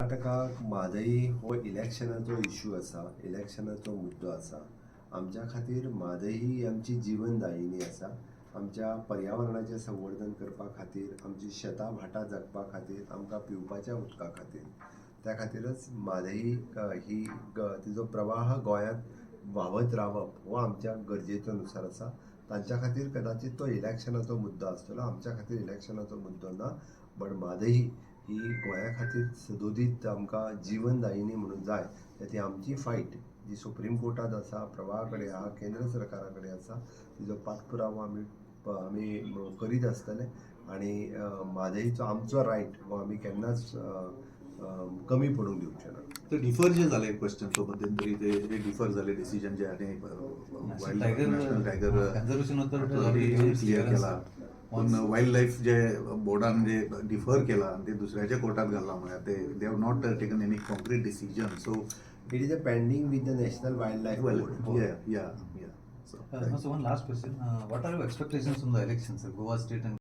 कर्नाटकाक म्हादई हो इलेक्शनाचो इश्यू आसा इलेक्शनाचो मुद्दो आसा आमच्या खातीर म्हादई ही आमची जीवनदायिनी आसा आमच्या पर्यावरणाचें संवर्धन करपा खातीर आमची शेतां भाटां जगपा खातीर आमकां पिवपाच्या उदका खातीर. त्या खातीरच म्हादई ही तिजो प्रवाह गोंयांत व्हांवत रावप हो आमच्या गरजेचो नुसार आसा तांच्या खातीर कदाचित तो इलेक्शनाचो मुद्दो आसतलो. आमच्या खातीर इलेक्शनाचो मुद्दो ना बट म्हादई ही गोंया खातीर सदोदीत आमकां जीवनदायिनी म्हणून जाय तर ती आमची फायट जी सुप्रीम कोर्टात आसा प्रवाहा कडेन आहा केंद्र सरकारा कडेन आसा तिजो पाठपुरावो आमी आमी करीत आसतले आनी अ, म्हादईचो आमचो रायट हो आमी केन्नाच कमी पडूंक दिवचे ना ते डिफर जे झाले क्वेश्चन तो मध्यंतरी ते जे डिफर झाले डिसिजन जे आहे wild tiger national tiger conservation clear केला. पण वाईल्ड लाईफ जे बोर्डान जे डिफर केला ते दुसऱ्याच्या कोर्टात घालला म्हळ्यार ते they have not taken any concrete decision so it is a pending with the national wildlife board या या या Uh, so one last question. Uh, what are your expectations from the